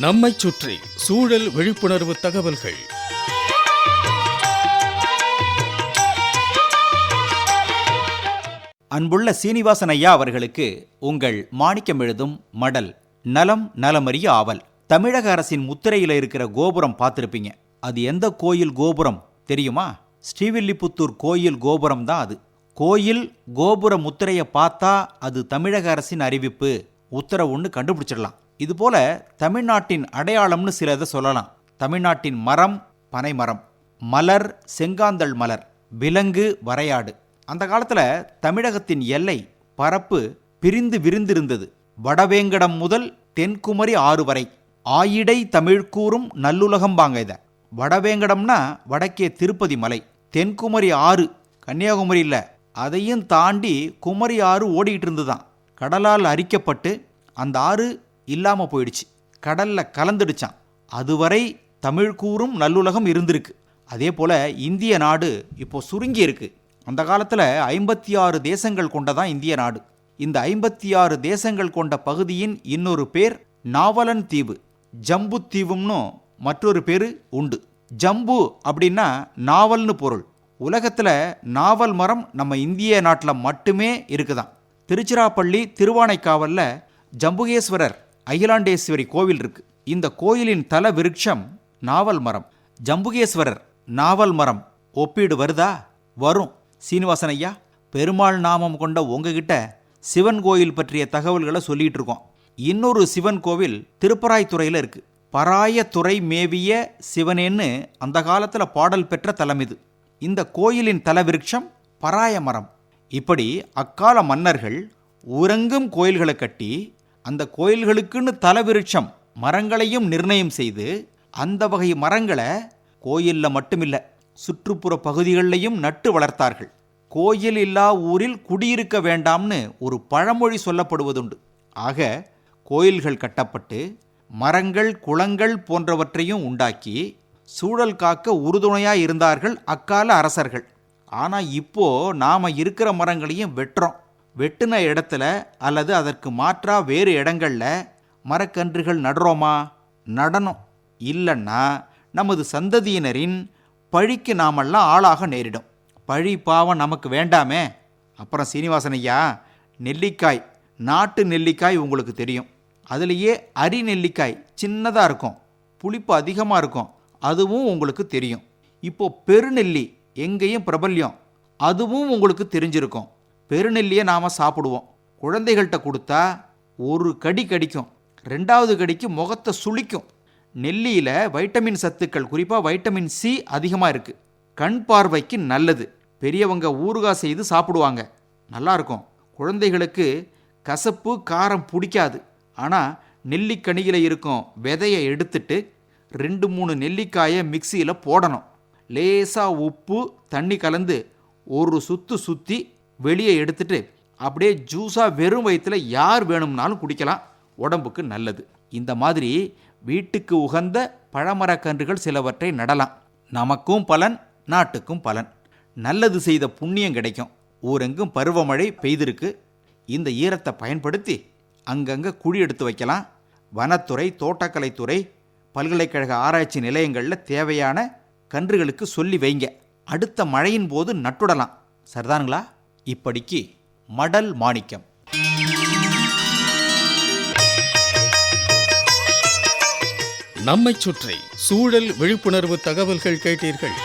நம்மைச் சுற்றி சூழல் விழிப்புணர்வு தகவல்கள். அன்புள்ள சீனிவாசன் ஐயா அவர்களுக்கு உங்கள் மாணிக்கம் எழுதும் மடல் நலம் நலமறிய ஆவல். தமிழக அரசின் முத்திரையில் இருக்கிற கோபுரம் பார்த்துருப்பீங்க. அது எந்த கோயில் கோபுரம் தெரியுமா? ஸ்ரீவில்லிபுத்தூர் கோயில் கோபுரம் தான் அது. கோயில் கோபுர முத்திரையை பார்த்தா அது தமிழக அரசின் அறிவிப்பு. உத்தரவுன்னு கண்டுபிடிச்சிடலாம். இதுபோல தமிழ்நாட்டின் அடையாளம்னு சிலதை சொல்லலாம். தமிழ்நாட்டின் மரம் பனைமரம் மலர் செங்காந்தள் மலர். விலங்கு வரையாடு. அந்த காலத்தில் தமிழகத்தின் எல்லை பரப்பு பிரிந்து விரிந்திருந்தது. வடவேங்கடம் முதல் தென்குமரி ஆறு வரை. ஆயிடை தமிழ் கூறும் நல்லுலகம் பாங்க இத. வடவேங்கடம்னா வடக்கே திருப்பதி மலை. தென்குமரி ஆறு கன்னியாகுமரி இல்லை. அதையும் தாண்டி குமரி ஆறு ஓடிட்டு இருந்துதான். கடலால் அரிக்கப்பட்டு அந்த ஆறு இல்லாம போயிடுச்சு. கடல்ல கலந்துடுச்சான். அதுவரை தமிழ் கூறும் நல்லுலகம் இருந்திருக்கு. அதே போல இந்திய நாடு இப்போ சுருங்கி இருக்கு. அந்த காலத்துல ஐம்பத்தி ஆறு தேசங்கள் கொண்டதான் இந்திய நாடு. இந்த ஐம்பத்தி ஆறு தேசங்கள் கொண்ட பகுதியின் இன்னொரு பேர் நாவலன் தீவு. ஜம்பு தீவும்னு மற்றொரு பேரு உண்டு. ஜம்பு அப்படின்னா நாவல்னு பொருள். உலகத்துல நாவல் மரம் நம்ம இந்திய நாட்டில் மட்டுமே இருக்குதாம் திருச்சிராப்பள்ளி திருவானைக்காவல்ல ஜம்புகேஸ்வரர் அகிலாண்டேஸ்வரி கோவில் இருக்கு. இந்த கோயிலின் தல விருட்சம் நாவல் மரம். ஜம்புகேஸ்வரர் நாவல் மரம். ஒப்பீடு வருதா? வரும். சீனிவாசன் ஐயா பெருமாள் நாமம் கொண்ட உங்ககிட்ட சிவன் கோயில் பற்றிய தகவல்களை சொல்லிட்டு இருக்கோம். இன்னொரு சிவன் கோவில் திருப்பராய்த்துறையில் இருக்கு. பராயத்துறை மேவிய சிவனேன்னு அந்த காலத்தில் பாடல் பெற்ற தலம் இது. இந்த கோயிலின் தலவிருட்சம் பராய மரம். இப்படி அக்கால மன்னர்கள் உறங்கும் கோயில்களை கட்டி அந்த கோயில்களுக்குன்னு தலவிருட்சம் மரங்களையும் நிர்ணயம் செய்து அந்த வகை மரங்களை கோயிலில் மட்டுமில்லை சுற்றுப்புற பகுதிகளிலையும் நட்டு வளர்த்தார்கள். கோயில் இல்லா ஊரில் குடியிருக்க வேண்டாம்னு ஒரு பழமொழி சொல்லப்படுவதுண்டு. ஆக கோயில்கள் கட்டப்பட்டு மரங்கள் குளங்கள் போன்றவற்றையும் உண்டாக்கி சூழல் காக்க உறுதுணையாக இருந்தார்கள் அக்கால அரசர்கள். ஆனால் இப்போ நாம இருக்கிற மரங்களையும் வெட்டுறோம். வெட்டின இடத்துல அல்லது அதற்கு மாற்றா வேறு இடங்களில் மரக்கன்றுகள் நடுறோமா? நடணும். இல்லைன்னா நமது சந்ததியினரின் பழிக்கு நாமெல்லாம் ஆளாக நேரிடும். பழி பாவம் நமக்கு வேண்டாமே. அப்புறம் சீனிவாசன் ஐயா நெல்லிக்காய் நாட்டு நெல்லிக்காய் உங்களுக்கு தெரியும். அதுலேயே அரி நெல்லிக்காய் சின்னதாக இருக்கும். புளிப்பு அதிகமாக இருக்கும். அதுவும் உங்களுக்கு தெரியும். இப்போ பெருநெல்லி எங்கேயும் பிரபல்யம். அதுவும் உங்களுக்கு தெரிஞ்சிருக்கும். பெருநெல்லியை நாம் சாப்பிடுவோம். குழந்தைகள்கிட்ட கொடுத்தா ஒரு கடி கடிக்கும். ரெண்டாவது கடிக்கு முகத்தை சுளிக்கும். நெல்லியில் வைட்டமின் சத்துக்கள் குறிப்பாக வைட்டமின் சி அதிகமாக இருக்குது கண் பார்வைக்கு நல்லது. பெரியவங்க ஊறுகாய் செய்து சாப்பிடுவாங்க. நல்லாயிருக்கும் குழந்தைகளுக்கு கசப்பு காரம் பிடிக்காது. ஆனால் நெல்லிக்கனியில் இருக்கும் விதையை எடுத்துட்டு ரெண்டு மூணு நெல்லிக்காயை மிக்சியில் போடணும். லேசாக உப்பு தண்ணி கலந்து ஒரு சுற்று சுற்றி வெளியே எடுத்துட்டு அப்படியே ஜூஸாக வெறும் வயிற்றுல யார் வேணும்னாலும் குடிக்கலாம். உடம்புக்கு நல்லது. இந்த மாதிரி வீட்டுக்கு உகந்த பழமரக்கன்றுகள் சிலவற்றை நடலாம். நமக்கும் பலன் நாட்டுக்கும் பலன். நல்லது செய்த புண்ணியம் கிடைக்கும். ஊரெங்கும் பருவமழை பெய்திருக்கு. இந்த ஈரத்தை பயன்படுத்தி அங்கங்கே குழி எடுத்து வைக்கலாம். வனத்துறை தோட்டக்கலைத்துறை பல்கலைக்கழக ஆராய்ச்சி நிலையங்களில் தேவையான கன்றுகளுக்கு சொல்லி வைங்க. அடுத்த மழையின் போது நட்டுடலாம். சரிதானுங்களா? இப்படிக்கு மடல் மாணிக்கம். நம்மை சுற்றி சூழல் விழிப்புணர்வு தகவல்கள் கேட்டீர்கள்.